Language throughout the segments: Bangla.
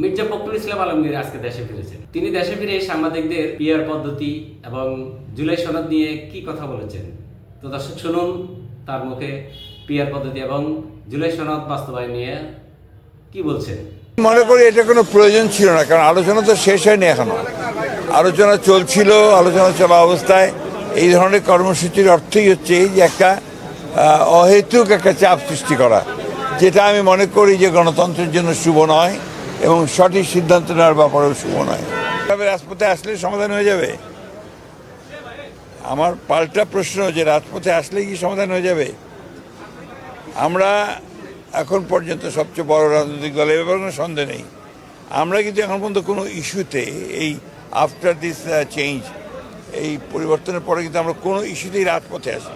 মির্জা ফখরুল ইসলাম আলমগীর আজকে দেশে ফিরেছেন। তিনি দেশে ফিরে সাংবাদিকদের পিয়ার পদ্ধতি এবং জুলাই সনদ নিয়ে কি কথা বলেছেন? তো দর্শক, শুনুন তার মুখে পিয়ার পদ্ধতি এবং জুলাই সনদ বাস্তবায়ন নিয়ে কি বলছেন? মনে করি এটা কোনো প্রয়োজন ছিল না, কারণ আলোচনা তো শেষ হয়নি এখনও। আলোচনা চলছিল, আলোচনা চলা অবস্থায়। এই ধরনের কর্মসূচির অর্থই হচ্ছে এই যে একটা অহেতুক একটা চাপ সৃষ্টি করা, যেটা আমি মনে করি যে গণতন্ত্রের জন্য শুভ নয়। এবং সঠিক সিদ্ধান্ত নেওয়ার ব্যাপারেও শুভ নয়। রাজপথে আসলে সমাধান হয়ে যাবে? আমার পাল্টা প্রশ্ন যে রাজপথে আসলে কি সমাধান হয়ে যাবে? আমরা এখন পর্যন্ত সবচেয়ে বড় রাজনৈতিক দল, এ ব্যাপারে কোনো সন্দেহ নেই। আমরা কিন্তু এখন পর্যন্ত কোনো ইস্যুতে এই আফটার দিস চেঞ্জ এই পরিবর্তনের পরে কিন্তু আমরা কোনো ইস্যুতেই রাজপথে আসি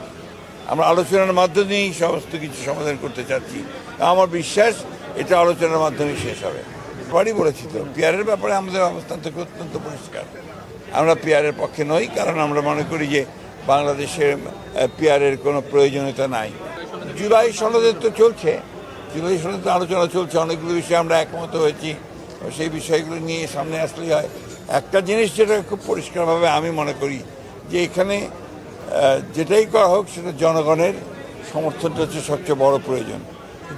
আমরা আলোচনার মাধ্যমেই সমস্ত কিছু সমাধান করতে চাচ্ছি। আমার বিশ্বাস এটা আলোচনার মাধ্যমে শেষ হবে। বাড়ি বলেছি তো, পিয়ারের ব্যাপারে আমাদের অবস্থান থেকে অত্যন্ত পরিষ্কার। আমরা পিয়ারের পক্ষে নই, কারণ আমরা মনে করি যে বাংলাদেশের পিয়ারের কোনো প্রয়োজনীয়তা নাই। জুলাই সনদের তো চলছে, জুলাই সনদের আলোচনা চলছে, অনেকগুলো বিষয়ে আমরা একমত হয়েছি। সেই বিষয়গুলো নিয়ে সামনে আসলেই হয়। একটা জিনিস যেটা খুব পরিষ্কারভাবে আমি মনে করি, যে এখানে যেটাই করা হোক, সেটা জনগণের সমর্থনটা হচ্ছে সবচেয়ে বড় প্রয়োজন।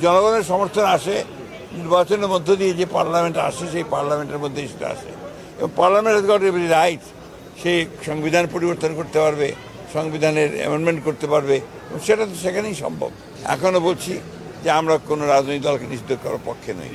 জনগণের সমর্থন আসে নির্বাচনের মধ্য দিয়ে যে পার্লামেন্ট আসে সেই পার্লামেন্টের মধ্যেই সেটা আসে এবং পার্লামেন্ট হ্যাজ রাইট সে সংবিধান পরিবর্তন করতে পারবে, সংবিধানের অ্যামেন্ডমেন্ট করতে পারবে সেটা তো সেখানেই সম্ভব। এখনও বলছি যে আমরা কোনো রাজনৈতিক দলকে নিষিদ্ধ করার পক্ষে নই।